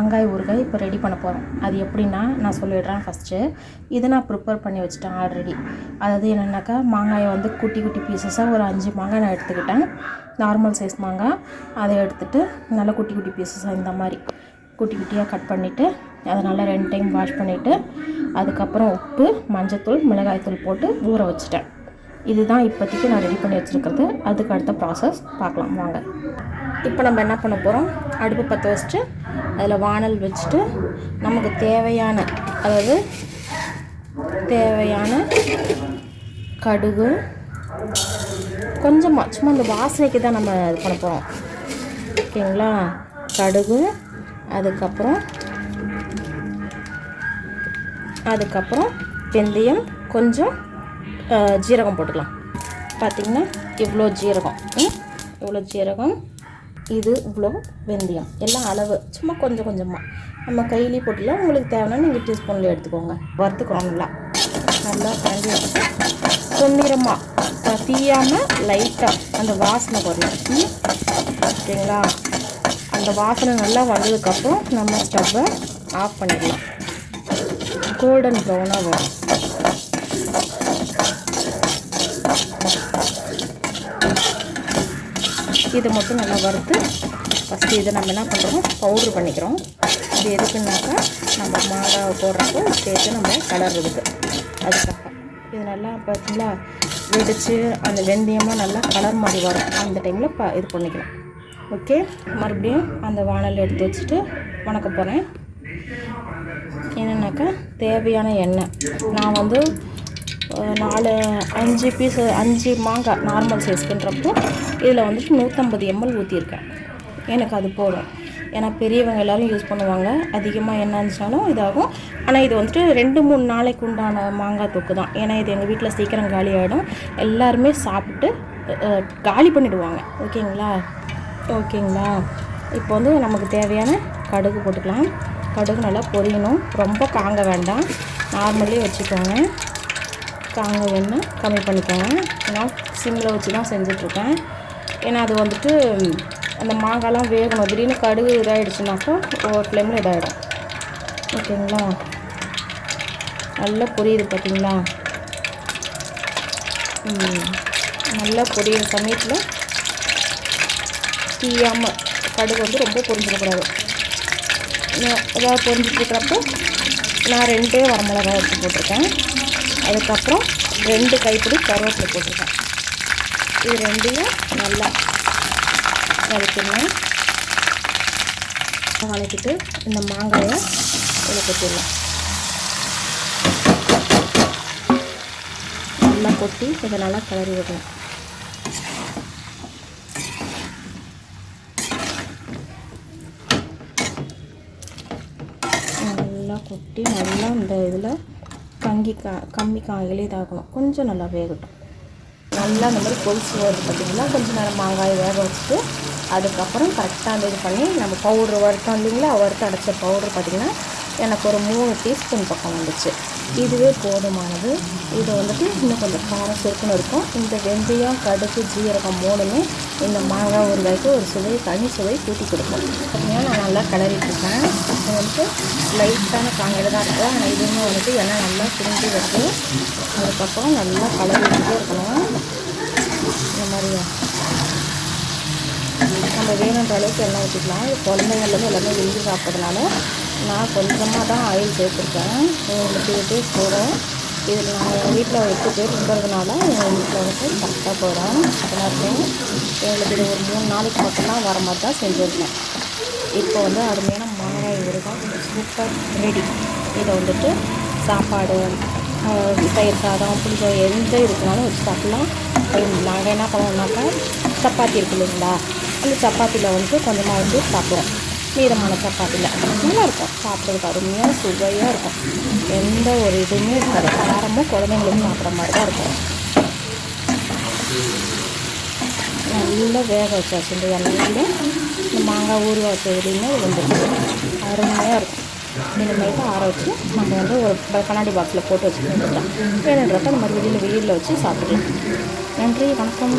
மாங்காய் ஊறுகாய் இப்போ ரெடி பண்ண போகிறோம் அது எப்படின்னா நான் சொல்லிடுறேன் ஃபஸ்ட்டு இதை நான் ப்ரிப்பேர் பண்ணி வச்சுட்டேன் ஆல்ரெடி அதாவது என்னென்னாக்கா மாங்காயை வந்து குட்டி குட்டி பீசஸாக ஒரு அஞ்சு மாங்காய் நான் எடுத்துக்கிட்டேன். நார்மல் சைஸ் மாங்காய். அதை எடுத்துகிட்டு நல்லா குட்டி குட்டி பீசஸாக இந்த மாதிரி குட்டி குட்டியாக கட் பண்ணிவிட்டு அதை நல்லா ரெண்டு டைம் வாஷ் பண்ணிவிட்டு அதுக்கப்புறம் உப்பு மஞ்சத்தூள் மிளகாய்த்தூள் போட்டு ஊற வச்சுட்டேன். இதுதான் இப்போதைக்கு நான் ரெடி பண்ணி வச்சுருக்கிறது. அதுக்கு அடுத்த ப்ராசஸ் பார்க்கலாம். வாங்க. இப்போ நம்ம என்ன பண்ண போகிறோம் அடுப்பு பற்ற வச்சுட்டு அதில் வானல் வச்சுட்டு நமக்கு தேவையான அதாவது தேவையான கடுகு கொஞ்சமாக சும்மா அந்த வாசனைக்கு தான் நம்ம இது பண்ண போகிறோம் ஓகேங்களா? கடுகு அதுக்கப்புறம் அதுக்கப்புறம் வெந்தயம் கொஞ்சம் ஜீரகம் போட்டுக்கலாம். பார்த்திங்கன்னா இவ்வளோ ஜீரகம். இவ்வளோ ஜீரகம். இது இவ்வளோ வெந்தயம். எல்லாம் அளவு. சும்மா கொஞ்சம் கொஞ்சமாக நம்ம கையிலேயே போட்டுலாம் உங்களுக்கு தேவைன்னா நீங்கள் டீஸ்பூனில் எடுத்துக்கோங்க. வறுத்துக்கணும் நல்லா நல்லா கரண்டி வச்சு பொன்னிறமாக தீயாமல் லைட்டாக அந்த வாசனை வரணும். ஓகேங்களா? அந்த வாசனை நல்லா வந்ததுக்கப்புறம் நம்ம ஸ்டவ்வை ஆஃப் பண்ணிடலாம். கோல்டன் ப்ரௌனாக வரும். இதை மட்டும் நல்லா வறுத்து ஃபஸ்ட்டு இதை நம்ம என்ன பண்ணுறோம் பவுட்ரு பண்ணிக்கிறோம். இது எதுக்குன்னாக்கா நம்ம மாங்காய் போடுறப்போ சேர்த்து நம்ம கலர்றதுக்கு அதுக்காக இது நல்லா பார்த்தீங்களா வெடித்து அந்த வெந்தயமாக நல்லா கலர் மாதிரி வரும். அந்த டைமில் ப இது பண்ணிக்கலாம். ஓகே மறுபடியும் அந்த வானல் எடுத்து வச்சுட்டு வணக்க போகிறேன் என்னென்னாக்கா தேவையான எண்ணெய். நான் வந்து நாலு அஞ்சு பீஸ் அஞ்சு மாங்காய் நார்மல் சைஸ்க்குன்றப்போ இதில் வந்துட்டு நூற்றம்பது எம்எல் ஊற்றிருக்கேன் எனக்கு அது போதும். ஏன்னா பெரியவங்க எல்லோரும் யூஸ் பண்ணுவாங்க. அதிகமாக என்ன இருந்துச்சாலும் இதாகும். ஆனால் இது வந்துட்டு ரெண்டு மூணு நாளைக்கு உண்டான மாங்காய் தொக்கு தான். ஏன்னா இது எங்கள் வீட்டில் சீக்கிரம் காலி ஆகிடும் எல்லாருமே சாப்பிட்டு காலி பண்ணிவிடுவாங்க ஓகேங்களா? ஓகேங்களா? இப்போ வந்து நமக்கு தேவையான கடுகு போட்டுக்கலாம். கடுகு நல்லா பொரியணும். ரொம்ப காங்க வேண்டாம். நார்மலே வச்சுக்கோங்க. தாங்க எண்ணெய் கம்மி பண்ணிக்கோங்க. ஏன்னா சிம்மில் வச்சு தான் செஞ்சிட்ருக்கேன். ஏன்னா அது வந்துட்டு அந்த மாங்காய்லாம் வேகணும். திடீர்னு கடுகு இதாகிடுச்சுனாக்கா ஒவ்வொரு ஃப்ளேமில் இதாகிடும் ஓகேங்களா? நல்லா பொரியுது பார்த்தீங்களா நல்லா பொரியிற சமயத்தில் தீயாமல் கடுகு வந்து ரொம்ப பொரிஞ்சிடக்கூடாது. நான் ஏதாவது பொரிஞ்சிட்ருக்கிறப்போ நான் ரெண்டே வரமிளகா எடுத்து போட்டிருக்கேன். அதுக்கப்புறம் ரெண்டு கைப்பிடி கருவேப்பிலை போட்டிருக்கேன். இது ரெண்டையும் நல்லா வதக்கிடணும் வதக்கிட்டு இந்த மாங்காயை இதில் கொட்டிடலாம். நல்லா கொட்டி இதை நல்லா கிளறி விடணும். நல்லா கொட்டி நல்லா இந்த இதில் கங்கி கா கம்மி கா இதாகணும் கொஞ்சம் நல்லா வேகட்டும். நல்லா இந்த மாதிரி கொதிச்சு வருது பார்த்திங்கன்னா கொஞ்சம் நேரம் மாங்காய் வேக வச்சுட்டு அதுக்கப்புறம் கரெக்டாக அந்த இது பண்ணி நம்ம பவுட்ரு வறுத்தோம் இல்லைங்களா வறுத்து அடைச்ச பவுட்ரு பார்த்திங்கன்னா எனக்கு ஒரு மூணு டீஸ்பூன் பக்கம் வந்துச்சு. இதுவே போதுமானது. இது வந்துட்டு இன்னும் கொஞ்சம் காரம் சுருக்குன்னு இருக்கும். இந்த வெந்தயம் கடுகு ஜீரகம் மூணுமே இந்த மாங்காய் ஊறுகாய்க்கு ஒரு சுவை தனி சுவை கூட்டி கொடுக்கும். பார்த்தீங்கன்னா நான் நல்லா கிளறிட்டுருக்கேன் இது வந்துட்டு லைட்டான காங்கையில் தான் இருக்கும் ஆனால் இதுவுமே வந்துட்டு எண்ணெய் நல்லா சுருங்கி வருது. அதுக்கப்புறம் நல்லா கலரிக்கிட்டே இருக்கணும். இந்த மாதிரி நம்ம வேணுன்ற அளவுக்கு எண்ணெய் வச்சுக்கலாம் இது குழந்தைங்கள்லேருந்து எல்லாமே விரும்பி சாப்பிட்றதுனால நான் கொஞ்சமாக தான் ஆயில் சேர்த்துருக்கேன். உங்களுக்கு இது பேர் போகிறோம் இதில் நான் எங்கள் வீட்டில் எட்டு பேர் இருக்கிறதுனால எங்கள் வீட்டில் வந்து கரெக்டாக போகிறோம் எல்லாருக்கும் எங்களுக்கு இது ஒரு மூணு நாளைக்கு மட்டும்தான் வர மாதிரி தான் செஞ்சுருந்தேன் இப்போ வந்து அருமையான மாங்காய் ஊறுகாய் சூப்பர் ரெடி இதை வந்துட்டு சாப்பாடு தயிர் சாதம் புளிசம் எந்த இதுக்குனாலும் வச்சு சாப்பிட்லாம். நாங்கள் என்ன பண்ணுவோம்னாக்கா சப்பாத்தி இருக்கு இல்லைங்களா? அந்த சப்பாத்தியில் வந்து கொஞ்சமாக வந்து சாப்பிடுவோம். மீதமான சப்பாத்தியில். நல்லாயிருக்கும். சாப்பிட்றதுக்கு அருமையாக சுவையாக இருக்கும். எந்த ஒரு இதுவுமே இருக்காது. காரமும் குழந்தைங்களும் சாப்பிட்ற மாதிரி தான் இருக்கும். நல்லா வேக வச்சாச்சு இந்த எண்ணெயில் இந்த மாங்காய் ஊறுகாய் வச்சதுலேயுமே வந்துருக்கு அருமையாக இருக்கும். இனிமேல் ஆற வச்சு நம்ம வந்து ஒரு கண்ணாடி பாக்ஸில் போட்டு வச்சுட்டு வந்துடலாம். வேணுன்றப்ப இந்த மாதிரி வெளியில் வெயிலில் வச்சு சாப்பிடலாம் நன்றி. வணக்கம்.